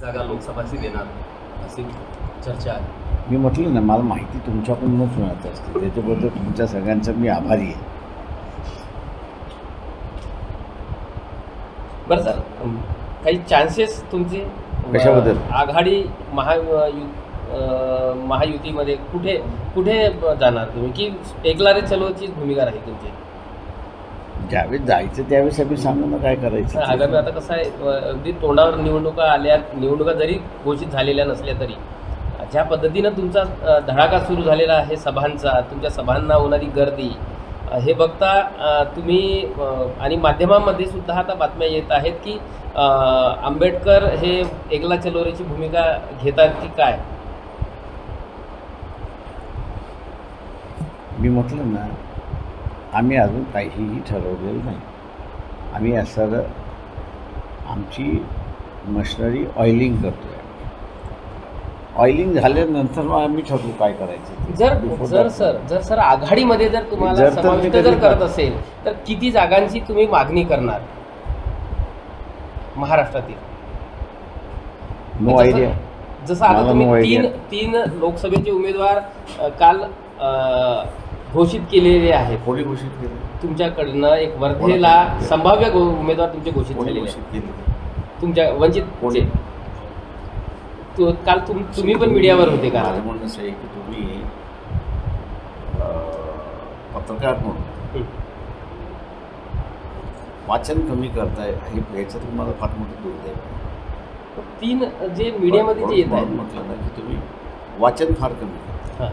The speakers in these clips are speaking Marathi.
जागा लोकसभाची देणार अशी चर्चा आहे. मी म्हटलं ना मला माहिती तुमच्याकडूनच मिळत असते. त्याच्याबद्दल तुमच्या सगळ्यांचा मी आभारी आहे. बरं सर काही चान्सेस तुमचे? कशाबद्दल? अ, आघाडी महा यु- अ, महायुतीमध्ये कुठे कुठे जाणार तुम्ही? की एकलारे चलोचीच भूमिका राहील तुमची? ज्यावेळेस जायचं त्यावेळेस आम्ही सांगू ना काय करायचं आगामी आता कसं आहे अगदी तोंडावर निवडणुका आल्या निवडणुका जरी घोषित झालेल्या नसल्या तरी ज्या पद्धतीनं तुमचा धडाका सुरू झालेला आहे सभांचा तुमच्या सभांना होणारी गर्दी हे बघता तुम्ही आणि माध्यमांमध्ये सुद्धा आता बातम्या येत आहेत की आंबेडकर हे एकला चलोरेची भूमिका घेतात की काय? मी म्हटलं ना आम्ही अजून काहीही ठरवलेलं नाही. आम्ही असं आमची मशिनरी ऑइलिंग करतो आहे ऑइलिंग झाल्यानंतर मग आम्ही ठरवू काय करायचं ते. जर Before जर that- सर जर सर आघाडीमध्ये जर तुम्हाला जर तर समाविष्ट मी जर कधी करत कर- असेल तर किती जागांची तुम्ही मागणी करणार? महाराष्ट्रातील. नो जसं- आयडिया जसं आता मला तुम्ही no तीन. तीन लोकसभेचे उमेदवार अ, काल अ, घोषित केलेले आहेत कोणी घोषित केलं तुमच्याकडनं एक वर्धेला संभाव्य गो- उमेदवार तुमचे घोषित कोणी झालेले घोषित आहेत केलं तुमच्या वंचित कोणी? तू- काल तुम तुम्ही पण मीडियावर होते का माझं म्हणणं असं आहे की तुम्ही अं, पत्रकार म्हणून हं. वाचन कमी करताय हे याचं तुम्हाला फार मोठं दुर्दैव आहे. तीन जे मीडियामध्ये जे येत म्हणून आहेत म्हटलं ना की तुम्ही वाचन फार कमी करता हां.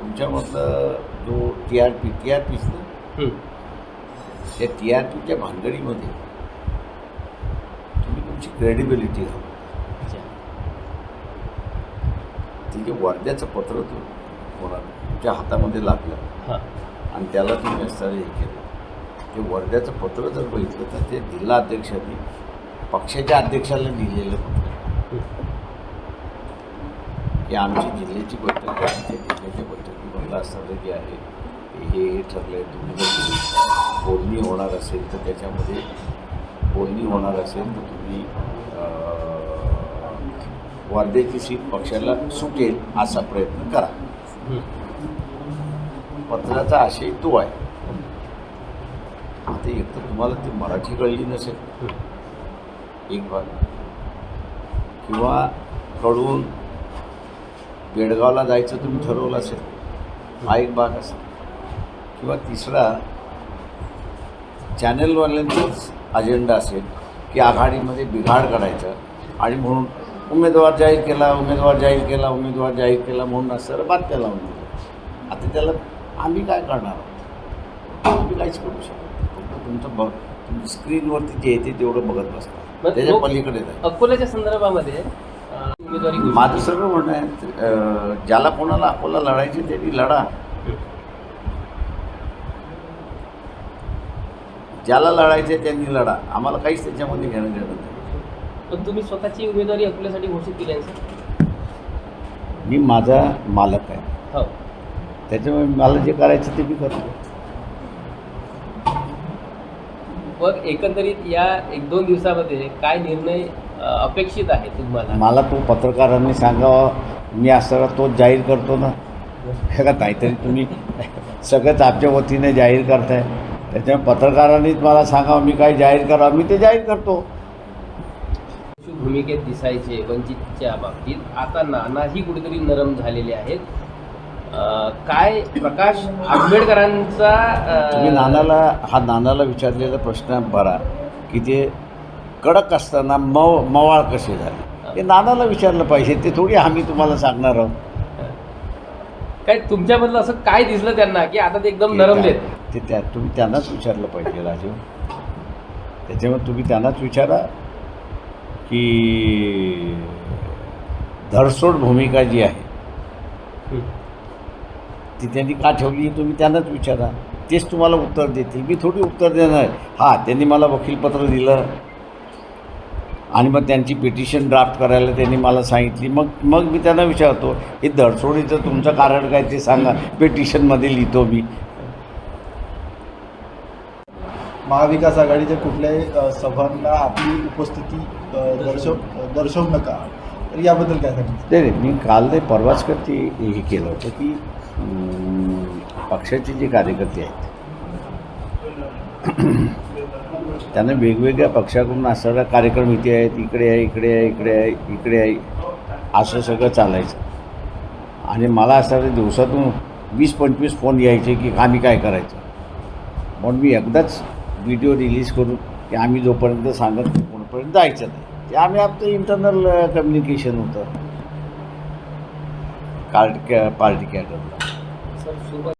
तुमच्यामधलं जो T R P T R peach ना. त्या टी आर पीच्या भानगडीमध्ये तुम्ही तुमची क्रेडिबिलिटी घाला. ते जे वर्ध्याचं पत्र तो कोणा तुमच्या हातामध्ये लागलं. आणि त्याला तुम्ही असं हे केलं ते वर्ध्याचं पत्र जर बघितलं तर ते जिल्हा अध्यक्षांनी पक्षाच्या अध्यक्षाला लिहिलेलं पत्र. की आमची जिल्ह्याची बैठक आहे त्या जिल्ह्याच्या बैठकीमधलं असणारं जे आहे हे हे ठरलं आहे तुम्ही जर बोलणी होणार असेल तर त्याच्यामध्ये बोलणी होणार असेल तर तुम्ही वर्धेची वर्ध्याची सीट पक्षाला सुटेल असा प्रयत्न करा. पत्राचा आशय तो आहे. आता एक तर तुम्हाला ती मराठी कळली नसेल. एक भाग. किंवा कडून बेळगावला जायचं तुम्ही ठरवलं असेल. हा एक भाग असेल किंवा तिसरा चॅनलवाल्यांचाच अजेंडा असेल की आघाडीमध्ये बिघाड करायचं आणि म्हणून उमेदवार जाहीर केला उमेदवार जाहीर केला उमेदवार जाहीर केला म्हणून असं बातम्या लावून दिल्या आता त्याला आम्ही काय करणार आहोत? आम्ही काहीच करू शकत. फक्त तुमचं बघ तुम्ही स्क्रीनवरती जे येते तेवढं बघत बसता मग त्याच्या लोक- पलीकडे अकोल्याच्या संदर्भामध्ये माझं सगळं म्हणणं आहे ज्याला कोणाला अकोला लढायचे त्यांनी लढा. ज्याला लढायचे त्यांनी लढा. आम्हाला काहीच त्याच्यामध्ये घेणं देणं नाही. पण तुम्ही स्वतःची उमेदवारी अकोल्यासाठी घोषित केली आहे सर? मी माझा मालक आहे. हो. त्याच्यामुळे मला जे करायचं ते मी करतो. मग एकंदरीत या एक दोन दिवसामध्ये काय निर्णय अपेक्षित आहे तुम्हाला? मला तो पत्रकारांनी सांगावं. मी असताना तो जाहीर करतो ना. का काहीतरी तुम्ही सगळंच आमच्या वतीने जाहीर करताय. त्याच्यामुळे पत्रकारांनीच मला सांगावं. मी काय जाहीर करावं. मी ते जाहीर करतो. भूमिकेत दिसायचे वंचितच्या बाबतीत. आता नानाही कुठेतरी नरम झालेले आहेत. काय प्रकाश आंबेडकरांचा तुम्ही नानाला हा नानाला विचारलेला प्रश्न बरा की ते कडक असताना मव मवाळ कसे झाले? हे नानाला विचारलं पाहिजे ते थोडी आम्ही तुम्हाला सांगणार आहोत. काय तुमच्यामधलं असं काय दिसलं त्यांना की आता ते एकदम नरमलेत ते त्या तुम्ही त्यांनाच विचारलं पाहिजे राजू. त्याच्यामुळे तुम्ही त्यांनाच विचारा की धरसोड भूमिका जी आहे. ती त्यांनी का ठेवली तुम्ही त्यांनाच विचारा. तेच तुम्हाला उत्तर देतील. मी थोडी उत्तर देणार. हां त्यांनी मला वकीलपत्र दिलं. आणि मग त्यांची पिटिशन ड्राफ्ट करायला त्यांनी मला सांगितली. मग मग मी त्यांना विचारतो हे धडसोडीचं तुमचं कारण काय ते सांगा. पिटिशनमध्ये लिहितो मी. महाविकास आघाडीच्या कुठल्याही सभांना आपली उपस्थिती दर्शव दर्शवू नका. तर याबद्दल काय सांगितलं नाही नाही, मी काल ते परवाच करते हे केलं होतं की पक्षाचे जे कार्यकर्ते आहेत त्यांना वेगवेगळ्या पक्षाकडून असणारा कार्यक्रम इथे आहेत इकडे आहे इकडे आहे इकडे आहे इकडे आहे. असं सगळं चालायचं. आणि मला असं दिवसातून वीस पंचवीस फोन यायचे की आम्ही काय करायचं. म्हणून मी एकदाच व्हिडिओ रिलीज करून की आम्ही जोपर्यंत सांगत कोणपर्यंत जायचं नाही. ते आम्ही आपलं इंटरनल कम्युनिकेशन होतं. कार्ड कॅ पार्टी कॅडरला. सर